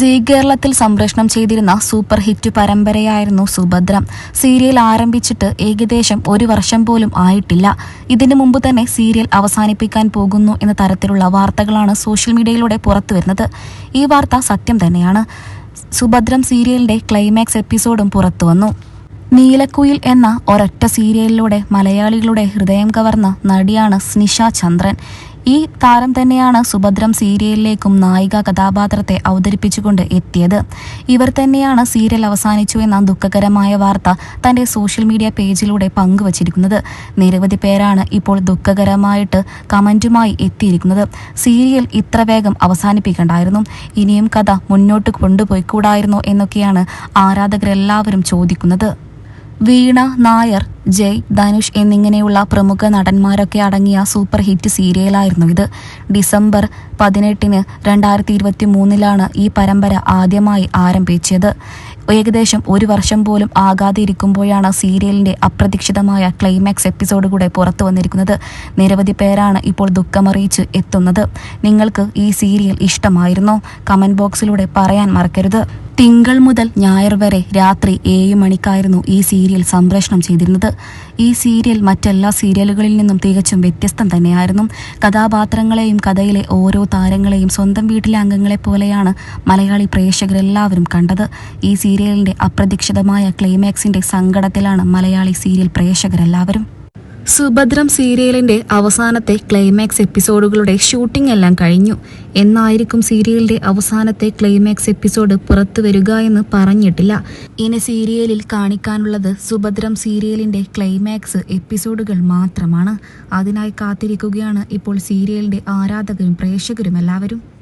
See കേരളത്തിൽ സംപ്രേഷണം ചെയ്തിരുന്ന സൂപ്പർ ഹിറ്റ് പരമ്പരയായിരുന്നു സുഭദ്രം. സീരിയൽ ആരംഭിച്ചിട്ട് ഏകദേശം ഒരു വർഷം പോലും ആയിട്ടില്ല. ഇതിനു മുമ്പ് തന്നെ സീരിയൽ അവസാനിപ്പിക്കാൻ പോകുന്നു എന്ന തരത്തിലുള്ള വാർത്തകളാണ് സോഷ്യൽ മീഡിയയിലൂടെ പുറത്തുവരുന്നത് ഈ വാർത്ത സത്യം തന്നെയാണ്. സുഭദ്രം സീരിയലിന്റെ ക്ലൈമാക്സ് എപ്പിസോഡും പുറത്തുവന്നു നീലക്കുയിൽ എന്ന ഒരൊറ്റ സീരിയലിലൂടെ മലയാളികളുടെ ഹൃദയം കവർന്ന നടിയാണ് സ്നിഷ ചന്ദ്രൻ. ഈ താരം തന്നെയാണ് സുഭദ്രം സീരിയലിലേക്കും നായിക കഥാപാത്രത്തെ അവതരിപ്പിച്ചുകൊണ്ട് എത്തിയത്. ഇവർ തന്നെയാണ് സീരിയൽ അവസാനിച്ചു എന്ന ദുഃഖകരമായ വാർത്ത തന്റെ സോഷ്യൽ മീഡിയ പേജിലൂടെ പങ്കുവച്ചിരിക്കുന്നത്. നിരവധി പേരാണ് ഇപ്പോൾ ദുഃഖകരമായിട്ട് കമന്റുമായി എത്തിയിരിക്കുന്നത്. സീരിയൽ ഇത്ര വേഗം അവസാനിപ്പിക്കണ്ടായിരുന്നു. ഇനിയും കഥ മുന്നോട്ട് കൊണ്ടുപോയിക്കൂടായിരുന്നോ എന്നൊക്കെയാണ് ആരാധകരെല്ലാവരും ചോദിക്കുന്നത്. വീണ നായർ ജയ് ധനുഷ് എന്നിങ്ങനെയുള്ള പ്രമുഖ നടന്മാരൊക്കെ അടങ്ങിയ സൂപ്പർ ഹിറ്റ് സീരിയലായിരുന്നു ഇത്. ഡിസംബർ പതിനെട്ടിന് രണ്ടായിരത്തി ഇരുപത്തി മൂന്നിലാണ് ഈ പരമ്പര ആദ്യമായി ആരംഭിച്ചത്. ഏകദേശം ഒരു വർഷം പോലും ആകാതെ ഇരിക്കുമ്പോഴാണ് സീരിയലിന്റെ അപ്രതീക്ഷിതമായ ക്ലൈമാക്സ് എപ്പിസോഡ് കൂടെ പുറത്തു വന്നിരിക്കുന്നത്. നിരവധി പേരാണ് ഇപ്പോൾ ദുഃഖമറിയിച്ച് എത്തുന്നത്. നിങ്ങൾക്ക് ഈ സീരിയൽ ഇഷ്ടമായിരുന്നോ? കമന്റ് ബോക്സിലൂടെ പറയാൻ മറക്കരുത്. തിങ്കൾ മുതൽ ഞായർ വരെ രാത്രി ഏഴ് മണിക്കായിരുന്നു ഈ സീരിയൽ സംപ്രേഷണം ചെയ്തിരുന്നത്. ഈ സീരിയൽ മറ്റെല്ലാ സീരിയലുകളിൽ നിന്നും തികച്ചും വ്യത്യസ്തം തന്നെയായിരുന്നു. കഥാപാത്രങ്ങളെയും കഥയിലെ ഓരോ താരങ്ങളെയും സ്വന്തം വീട്ടിലെ അംഗങ്ങളെ പോലെയാണ് മലയാളി പ്രേക്ഷകരെല്ലാവരും കണ്ടത്. ഈ സീരിയലിന്റെ അപ്രതീക്ഷിതമായ ക്ലൈമാക്സിന്റെ സങ്കടത്തിലാണ് മലയാളി സീരിയൽ പ്രേക്ഷകരെല്ലാവരും. സുഭദ്രം സീരിയലിന്റെ അവസാനത്തെ ക്ലൈമാക്സ് എപ്പിസോഡുകളുടെ ഷൂട്ടിംഗ് എല്ലാം കഴിഞ്ഞു. എന്നായിരിക്കും സീരിയലിന്റെ അവസാനത്തെ ക്ലൈമാക്സ് എപ്പിസോഡ് പുറത്തു വരിക എന്ന് പറഞ്ഞിട്ടില്ല. ഇനി സീരിയലിൽ കാണിക്കാനുള്ളത് സുഭദ്രം സീരിയലിന്റെ ക്ലൈമാക്സ് എപ്പിസോഡുകൾ മാത്രമാണ്. അതിനായി കാത്തിരിക്കുകയാണ് ഇപ്പോൾ സീരിയലിന്റെ ആരാധകരും പ്രേക്ഷകരും എല്ലാവരും.